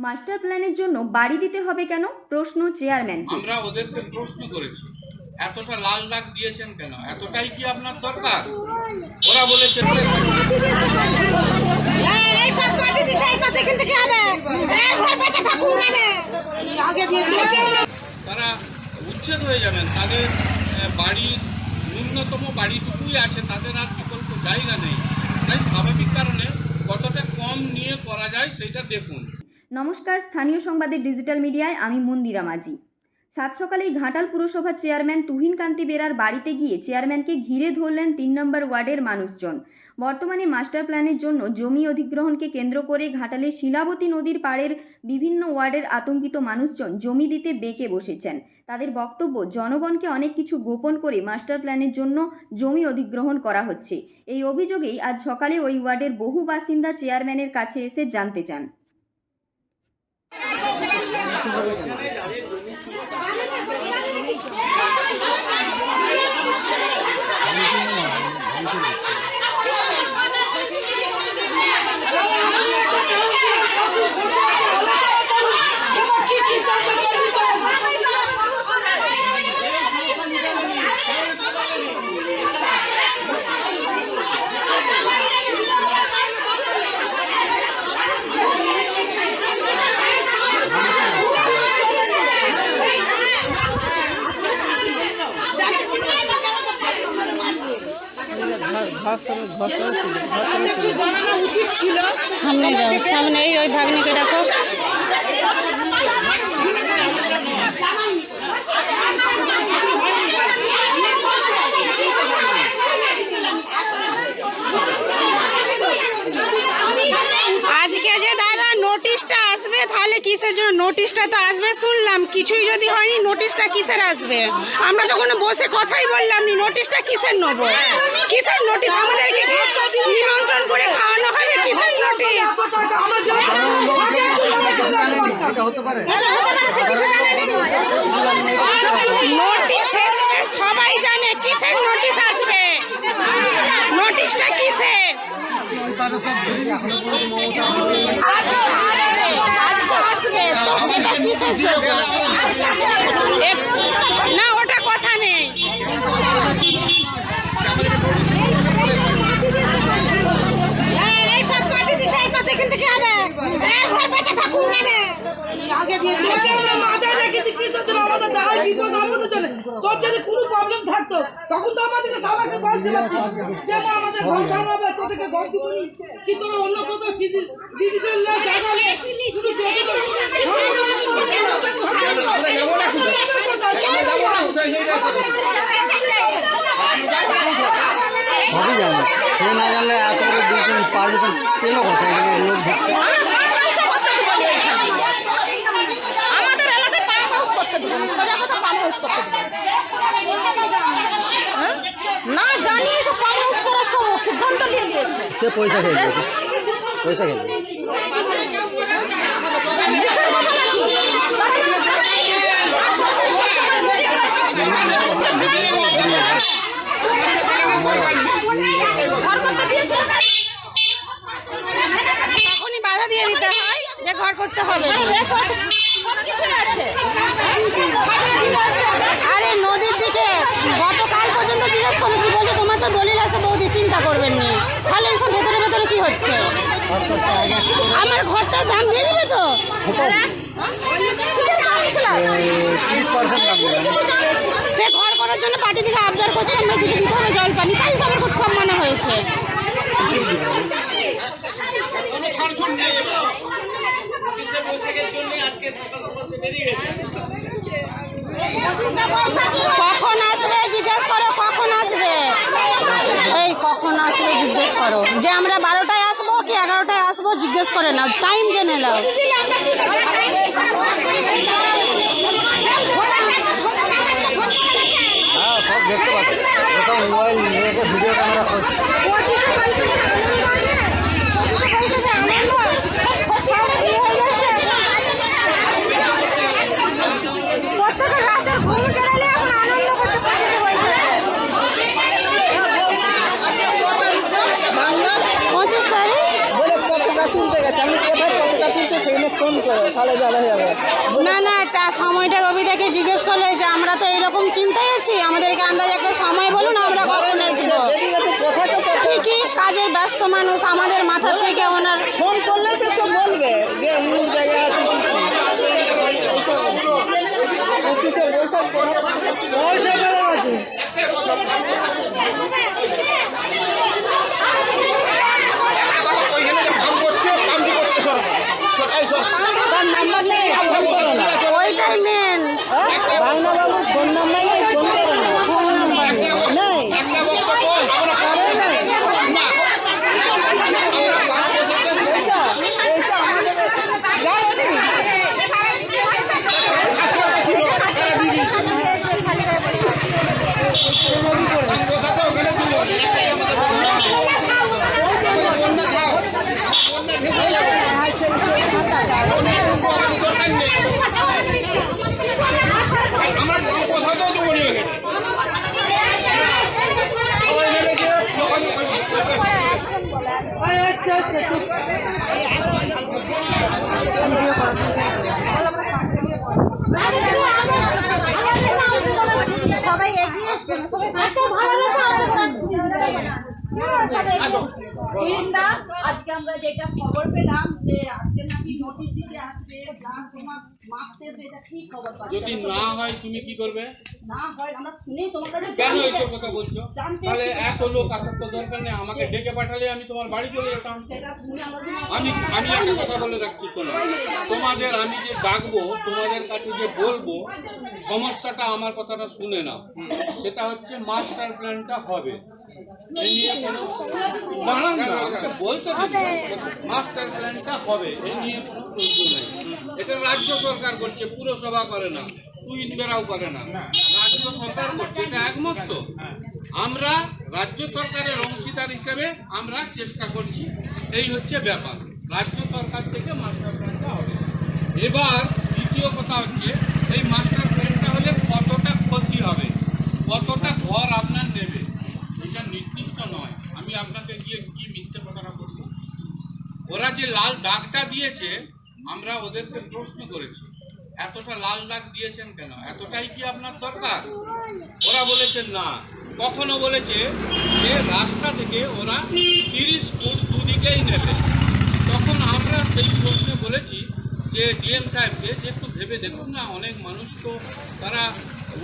Master প্ল্যানের জন্য বাড়ি দিতে হবে কেন? প্রশ্ন চেয়ারম্যান আমরা ওদেরকে প্রশ্ন করেছি এতটা লাল দাগ দিয়েছেন কেন? এতটাই কি আপনার দরকার? ওরা বলেছে তারা উচ্ছেদ হয়ে যাবেন। তাদের বাড়ির ন্যূনতম বাড়িটুকুই আছে তাদের আর বিকল্প জায়গা নেই। তাই স্বাভাবিক কারণে কতটা কম নিয়ে করা যায় সেটা দেখুন। নমস্কার, স্থানীয় সংবাদের ডিজিটাল মিডিয়ায় আমি মন্দিরা মাঝি। সাত সকালেই ঘাটাল পুরসভার চেয়ারম্যান তুহিন কান্তি বেরার বাড়িতে গিয়ে চেয়ারম্যানকে ঘিরে ধরলেন তিন নম্বর ওয়ার্ডের মানুষজন। বর্তমানে মাস্টার প্ল্যানের জন্য জমি অধিগ্রহণকে কেন্দ্র করে ঘাটালের শিলাবতী নদীর পাড়ের বিভিন্ন ওয়ার্ডের আতঙ্কিত মানুষজন জমি দিতে বেঁকে বসেছেন। তাদের বক্তব্য, জনগণকে অনেক কিছু গোপন করে মাস্টার প্ল্যানের জন্য জমি অধিগ্রহণ করা হচ্ছে। এই অভিযোগেই আজ সকালে ওই ওয়ার্ডের বহু বাসিন্দা চেয়ারম্যানের কাছে এসে জানতে চান। জানানো উচিত সামনে যাও সামনে ওই ভাগ্নিকে ডাকো আজকে যে দাদা নোটিশটা আসবে তাহলে কিসের জন্য নোটিশটা তো আসবে, শুনলাম। কিছুই যদি হয়নি, নোটিশটা কিসের আসবে? আমরা তো কোনো বসে কথাই বললাম নি, নোটিশটা কিসের নেব? কিসের নোটিশ? আমাদেরকে নিমন্ত্রণ করে খাওয়ানো হবে? কিসের নোটিশ? নোটিশ সবাই জানে কিসের নোটিশ আসবে। নোটিশটা কিসের আজকে আসবে তো সেটা কিসের জন্য এ- না ওটা কথা নেই। এই পাশ পাশে দিচ্ছে এই পাশে এখান থেকে হবে এই ঘর বেঁচে থাকুন না আগে দিয়ে মাথায় রেখেছি কিসের জন্য আমাদের দাঁড়ায় বিপদ আমাদের জন্য তোর যদি কোনো প্রবলেম থাকতো তখন তো আমাদেরকে সবাইকে বলছিলাম যে মা আমাদের ঘর ভাঙাবে তোদেরকে ঘর দিব। কি তোর অন্য কোথাও ডিজিটাল জায়গা নেই শুধু দেখে তো সবই জানো সে না জানলে এত করে দুজন পারমিশন পেল কোথায় এখানে লোক ঢুকতে আমাদের এলাকায় পাম্প হাউস করতে দেবেন সোজা কথা পাম্প হাউস করতে হ্যাঁ? না জানি এসব পাম্প হাউস করার সব সিদ্ধান্ত নিয়ে দিয়েছে সে পয়সা খেয়ে দিয়েছে পয়সা খেয়ে দিয়েছে। তখনই বাধা দিয়ে দিতে হয় যে ঘর করতে হবে আরে নদীর দিকে গতকাল পর্যন্ত জিজ্ঞেস করেছি বলছে তোমার তো দলিল আছে বৌদি চিন্তা করবেন নি তাহলে এইসব ভেতরে ভেতরে কি হচ্ছে আমার ঘরটার দাম দিয়ে দিবে তো? সে ঘর করার জন্য পার্টি থেকে আবদার করছে আমরা কিছু দিতে হবে জল পানি তাই আমার খুব সম্মান হয়েছে কখন আসবে জিজ্ঞেস করো কখন আসবে এই কখন আসবে জিজ্ঞেস করো যে আমরা বারোটায় আসব কি এগারোটায় আসব জিজ্ঞেস করে নাও টাইম জেনে নাও। হ্যাঁ সব দেখতে পাচ্ছি। মোবাইল ভিডিও ক্যামেরা করছে প্রত্যেকের রাতের ঘুম কেড়ে এখন আনন্দ করতে পারছে পঁচিশ তারিখ বলে পতাকা তুলতে গেছে আমি কোথায় পতাকা তুলতে সেখানে ফোন করো তাহলে জানা যাবে। না না একটা সময়টা রবিদাকে জিজ্ঞেস করলে যে আমরা তো এরকম চিন্তায় আছি আমাদেরকে আন্দাজ একটা সময় বলুন আমরা কখন আসব। ঠিকই কাজের ব্যস্ত মানুষ আমাদের মাথা থেকে ওনার ফোন করলে তো সব বলবে যে অমুক জায়গায় আছে পয়সা আছে। নাম্বার নেই। ওইটাই মেন বাংলা বাবু ফোন নাম্বার নেই। ফোন নাম্বার নেই নেই একটা বক্তব্য আমরা পাঁচ বছর মা, আমরা পাঁচ বছর এইটা এইটা আমাদের জানি বসাতে ওখানে তুলো একটাই আমাদের বন্যা আমাদের বন্যা খাও বন্যা ভেসে যাবে বন্যা টুকু আমাদের দরকার নেই আমরা গাঁও বসাতেও দেবো নিয়ে গেলে সবাই মিলে গিয়ে আচ্ছা আচ্ছা ঠিক সবাই এগিয়ে এসছে সবাই এত ভালোবাসা দিনটা আজকে আমরা যেটা খবর পেলাম যে আজকে নাকি নোটিশ দিতে আসবে তোমার মাপতে এটা কি খবর যদি না হয় তুমি কি করবে? না হয় আমরা শুনেই তোমার কাছে কেন এইসব কথা বলছো? তাহলে। এত লোক আসার তো দরকার নেই আমাকে ডেকে পাঠালে আমি তোমার বাড়ি চলে যেতাম। আমি আমি একটা কথা বলে রাখছি শোনো। তোমাদের আমি যে ডাকবো তোমাদের কাছে যে বলব সমস্যাটা আমার কথাটা শুনে না সেটা হচ্ছে মাস্টার প্ল্যানটা হবে। আমরা রাজ্য সরকারের অংশীদার হিসেবে আমরা চেষ্টা করছি এই হচ্ছে ব্যাপার রাজ্য সরকার থেকে মাস্টার প্ল্যানটা হবে। এবার দ্বিতীয় কথা হচ্ছে, এই মাস্টার প্ল্যানটা হলে কতটা ক্ষতি হবে কতটা ঘর আপনার নেবে এটা নির্দিষ্ট নয় আমি আপনাকে গিয়ে কি মিথ্যে কথাটা বলব ওরা যে লাল দাগটা দিয়েছে, আমরা ওদেরকে প্রশ্ন করেছি, এতটা লাল দাগ দিয়েছেন কেন? এতটাই কি আপনার দরকার? ওরা বলেছেন না। কখনো বলেছে যে রাস্তা থেকে ওরা তিরিশ ফুট দুদিকেই নেবে। তখন আমরা সেই প্রশ্নে বলেছি যে ডিএম সাহেবকে যে একটু ভেবে দেখুন না, অনেক মানুষ তো তারা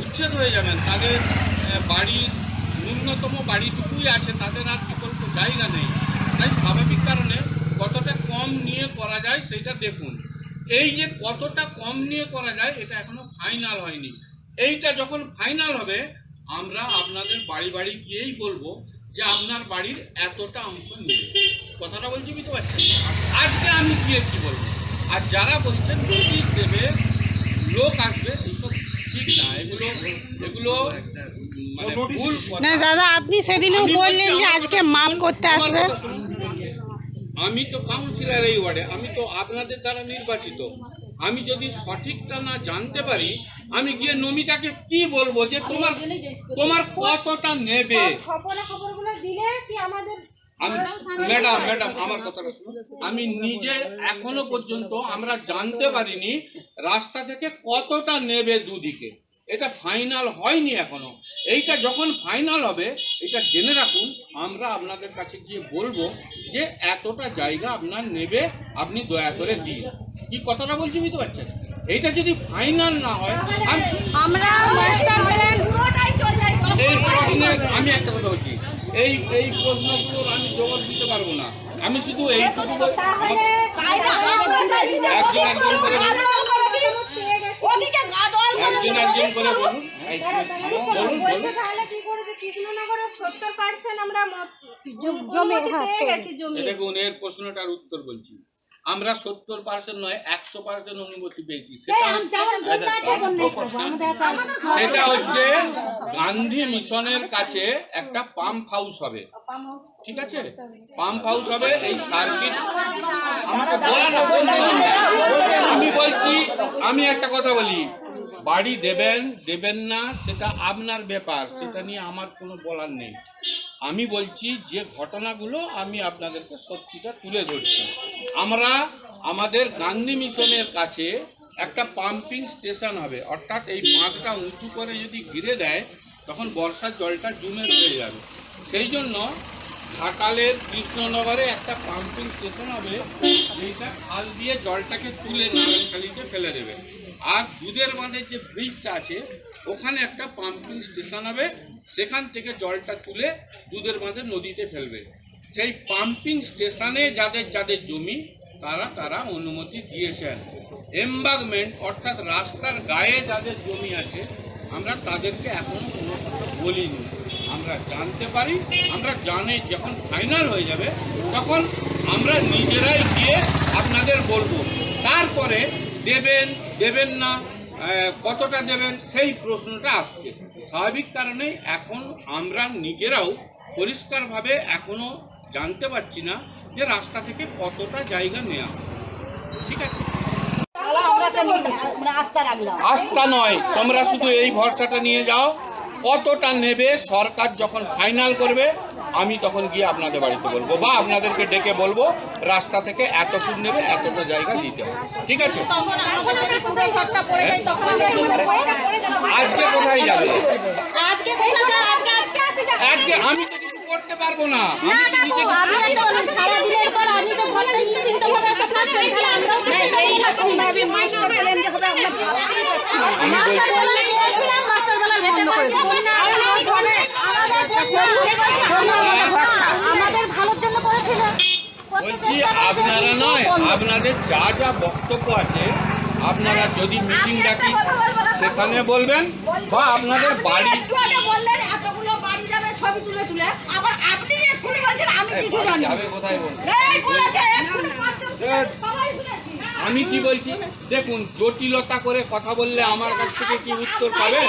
উচ্ছেদ হয়ে যাবেন। তাদের বাড়ির ন্যূনতম বাড়িটুকুই আছে, তাদের আর বিকল্প জায়গা নেই। তাই স্বাভাবিক কারণে কতটা কম নিয়ে করা যায় সেটা দেখুন এই যে কতটা কম নিয়ে করা যায় এটা এখনও ফাইনাল হয়নি এইটা যখন ফাইনাল হবে আমরা আপনাদের বাড়ি বাড়ি গিয়েই বলব যে আপনার বাড়ির এতটা অংশ নেবে কথাটা বলছি বুঝতে পারছেন আজকে আমি গিয়ে কি বলব আর যারা বলছেন নোটিশ দেবে লোক আসবে এইসব ঠিক না এগুলো এগুলো মানে না দাদা আপনি সেদিনেও বললেন যে আজকে মাপ করতে আসবে। আমি তো কাউন্সিলর এই ওয়ার্ডে আমি তো আপনাদের দ্বারা নির্বাচিত। আমি যদি সঠিকটা না জানতে পারি আমি গিয়ে নমিতাকে কি বলব যে তোমার তোমার কতটা নেবে? ম্যাডাম ম্যাডাম আমার কথাটা আমি নিজে এখনও পর্যন্ত আমরা জানতে পারিনি রাস্তা থেকে কতটা নেবে দুদিকে। এটা ফাইনাল হয়নি এখনও। এইটা যখন ফাইনাল হবে এটা জেনে রাখুন আমরা আপনাদের কাছে গিয়ে বলব যে এতটা জায়গা আপনার নেবে আপনি দয়া করে দিন। কি কথাটা বলছি বুঝতে পারছেন? এইটা যদি ফাইনাল না হয় আমি আমরা এই একটা কথা বলছি। এই এই প্রশ্নগুলোর আমি জবাব দিতে পারব না। আমি শুধু এইটুকু। একজন একজন করে জমি এ দেখুন এর প্রশ্নটার উত্তর বলছি। আমরা সত্তর পার্সেন্ট নয় একশো পার্সেন্ট অনুমতি পেয়েছি। সেটা সেটা হচ্ছে গান্ধী মিশনের কাছে একটা পাম্প হাউস হবে। ঠিক আছে? পাম্প হাউস হবে এই সার্কিট আমাকে বলা না, আমি বলছি আমি একটা কথা বলি। বাড়ি দেবেন দেবেন না, সেটা আপনার ব্যাপার, সেটা নিয়ে আমার কোনো বলার নেই। আমি বলছি, যে ঘটনাগুলো আমি আপনাদেরকে সত্যিটা তুলে ধরছি। আমরা আমাদের গান্ধী মিশনের কাছে একটা পাম্পিং স্টেশন হবে, অর্থাৎ এই বাঁধটা উঁচু করে যদি ঘিরে দেয়, তখন বর্ষার জলটা জমে রয়ে যাবে। সেই জন্য ঘাটালের কৃষ্ণনগরে একটা পাম্পিং স্টেশন হবে যেটা খাল দিয়ে জলটাকে তুলে নারায়ণখালিতে ফেলে দেবে। আর দুধের বাঁধের যে ব্রিজটা আছে, ওখানে একটা পাম্পিং স্টেশন হবে। সেখান থেকে জলটা তুলে দুধের বাঁধে নদীতে ফেলবে। সেই পাম্পিং স্টেশনে যাদের যাদের জমি, তারা তারা অনুমতি দিয়েছেন। এমবাগমেন্ট অর্থাৎ রাস্তার গায়ে যাদের জমি আছে, আমরা তাদেরকে এখনও কোনো কথা বলিনি। আমরা জানতে পারি, আমরা জানি যখন ফাইনাল হয়ে যাবে, তখন আমরা নিজেরাই গিয়ে আপনাদের বলব। তারপরে দেবেন দেবেন না কতটা দেবেন সেই প্রশ্নটা আসছে। স্বাভাবিক কারণে এখন আমরা নিজেরাও পরিষ্কারভাবে এখনও জানতে পারছি না যে রাস্তা থেকে কতটা জায়গা নেওয়া ঠিক আছে? মানে আস্থা নয় তোমরা শুধু এই ভরসাটা নিয়ে যাও। কতটা নেবে সরকার যখন ফাইনাল করবে আমি তখন গিয়ে আপনাদের বাড়িতে বলব বা আপনাদেরকে ডেকে বলব রাস্তা থেকে এত ফুট নেবে এতটা জায়গা দিতে হবে ঠিক আছে? আজকে কোথায় যাবে আজকে কোথায় যাব? আজকে আজকে আজকে যাব। আজকে আমি তো কিছু করতে পারব না না আমি বলছি আপনারা নয় আপনাদের যা যা বক্তব্য আছে আপনারা যদি মিটিং ডাকি সেখানে বলবেন বা আপনাদের বাড়ি বললেন এতগুলো বাড়ি যাবে ছবি তুলে তুলে। আবার আপনি এক্ষুনি বলছেন আমি কিছু জানি আমি কি বলছি? দেখুন জটিলতা করে কথা বললে আমার কাছ থেকে কি উত্তর পাবেন?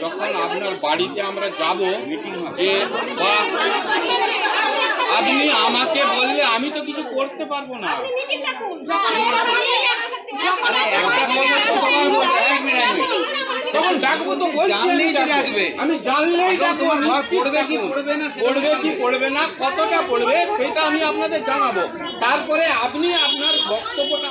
যখন আপনার বাড়িতে আমরা যাব যে বা আপনি আমাকে বললে আমি তো কিছু করতে পারব না। তখন ডাকবো তো আমি জানলেই পড়বে কি পড়বে না পড়বে কি পড়বে না কতটা পড়বে সেটা আমি আপনাদের জানাব। তারপরে আপনি আপনার বক্তব্যটা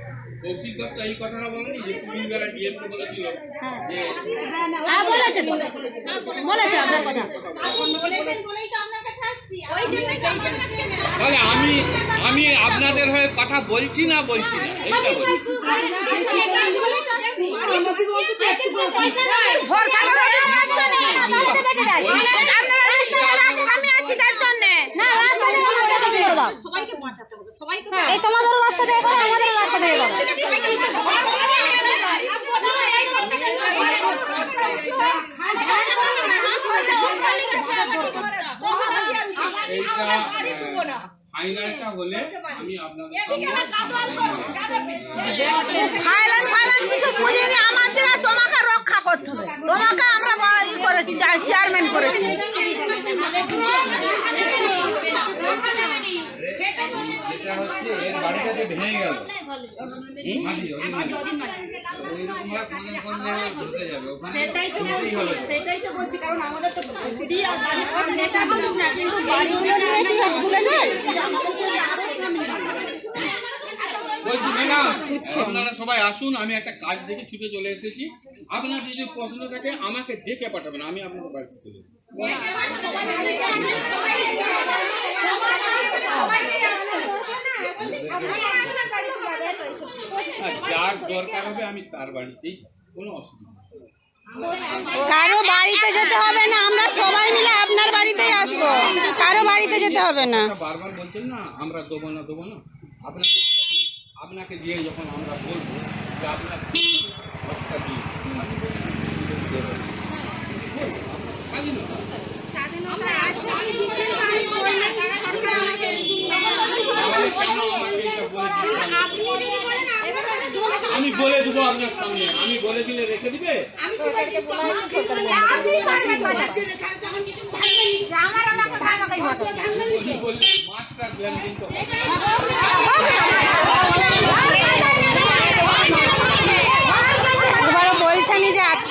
কৌশিক দত্ত এই কথাটা বলেনি যে কুড়ি বেলা ডিএমকে বলেছিল। যে হ্যাঁ বলেছে বলেছে। আপনার কথা। তাহলে আমি আমি আপনাদের হয়ে কথা বলছি না বলছি না? এইটা বলছি। সবাইকে বাঁচাতে হবে সবাইকে এই তোমাদের রাস্তা দিয়ে আমাদের রাস্তা দিয়ে ফাইনালটা হলে আমি আপনাদের ফাইলেন ফাইলেন কিছু বুঝিনি। আমাদের তোমাকে রক্ষা করতে হবে। তোমাকে আমরা বড় ই করেছি চেয়ারম্যান করেছি। বলছি সেটাই তো বলছি না আপনারা সবাই আসুন, আমি একটা কাজ দেখে ছুটে চলে এসেছি। আপনার যদি প্রশ্ন থাকে, আমাকে ডেকে পাঠাবেন আমি আপনাদের বাড়িতে চলে যার দরকার হবে আমি তার বাড়িতেই কোনো অসুবিধা কারও বাড়িতে যেতে হবে না আমরা সবাই মিলে আপনার বাড়িতেই আসব। কারও বাড়িতে যেতে হবে না। বারবার বলছেন না আমরা দেবো না দেবো না। আপনাকে আপনাকে দিয়ে যখন আমরা বলব যে আপনার দিন আপনি বলবেন, দেবো না। বলব, আপনার স্বাধীনতা। তাহলে কেন আমাকে এটা বলে দিতে হবে? আমি বলে দেবো আপনার সামনে। আমি বলে দিলে রেখে দিবে? মাছটা কিন্তু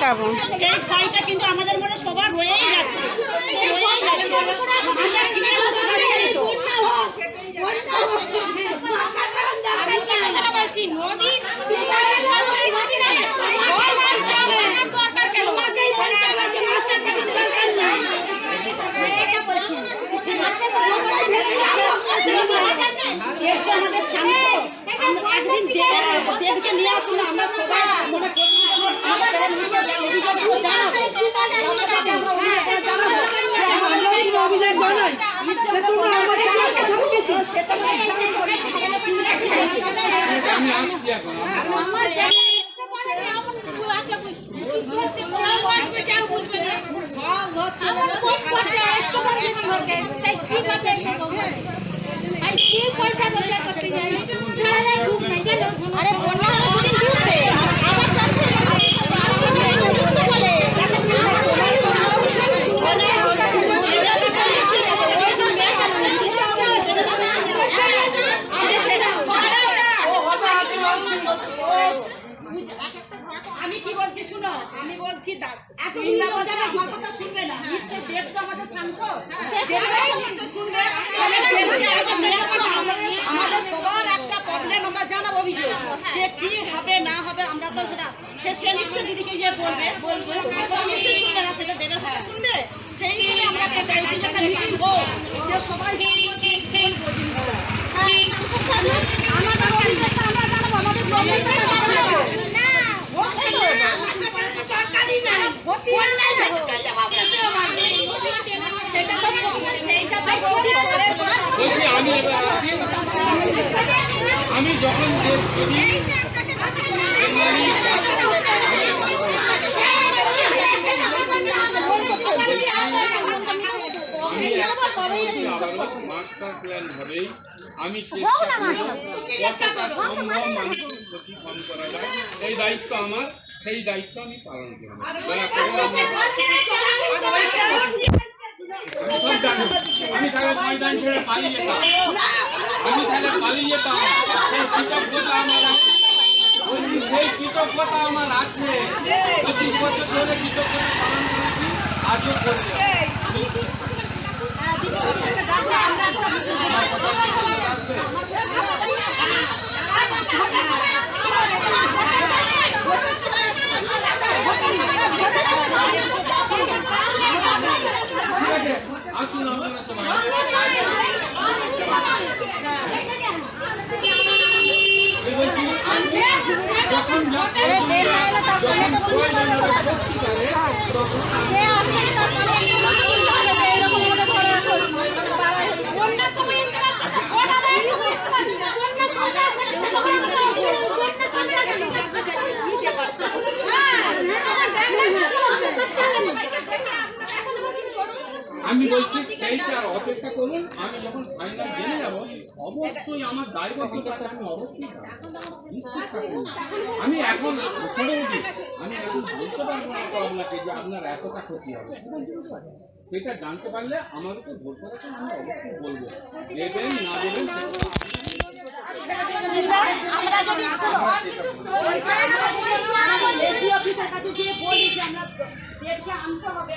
আটকাবো সেই ভয়টা কিন্তু আমাদের মনে সবার রয়েই যাচ্ছে আমাদের একদিন নিয়ে আসুন আমরা সবাই মনে করি অভিযোগ জানাই তোমরা আমাকে সব কিছু আমি আসছি এখন আমি- আরে বন্যা হলে দুদিন ডুববে আবার যাচ্ছে আমি কি বলছি শুনো আমি বলছি দা- তিনটা বছর আমার কথা শুনবে না নিশ্চয় দেব তো আমাদের সাংসদ দেব তো নিশ্চয় শুনবে তাহলে দেবকে আগে নিয়ে আসো, আমাদের- আমাদের সবার একটা প্রবলেম আমরা জানাব অভিযোগ যে কি হবে, না হবে, আমরা তো সেটা সে সে নিশ্চয় দিদিকে গিয়ে বলবে। বলবে। তো শুনবে না, সেটা দেবের কথা শুনবে? সেই জন্য আমরা একটা হোক যে সবাই যে জিনিসটা। আমাদের আমাদের আমি যখন আমি মাস্টার প্ল্যান হবেই আমি চেষ্টা করব কতটা সম্ভব ক্ষতি কম করা যায়? এই দায়িত্ব আমার সেই দায়িত্ব আমি পালন করব। আমি তাহলে ময়দান ছেড়ে পালিয়ে যেতাম আমি তাহলে পালিয়ে যেতাম কৃতজ্ঞতা আমার বলছি, সেই কৃতজ্ঞতা আমার আছে। পঁচিশ বছর ধরে কৃতজ্ঞতা পালন করেছি। আজও করছি আসুন আপনারা সবাই এই বলছি, যখন যা যখন প্রয়োজন হবে সত্যিকারে বন্যার সময় এসে যাচ্ছে তো ভোট আদায়ের সময় বুঝতে পারছি না বন্যার সময় আসলে আমি বলছি সেইটার অপেক্ষা করুন, আমি যখন ফাইনাল জেনে যাব, অবশ্যই আমার দায়বদ্ধতা আমি অবশ্যই আমি এখন ছেড়ে উঠি আমি এখন বলতে পারব না আপনাকে যে আপনার এতটা ক্ষতি হবে। সেটা জানতে পারলে আমাদেরকে ভরসা রাখেন আমি অবশ্যই বলব। দেবেন, না দেবেন আমরা যদি এসি অফিসের কাছে গিয়ে বলি যে আমরা দেবকে আনতে হবে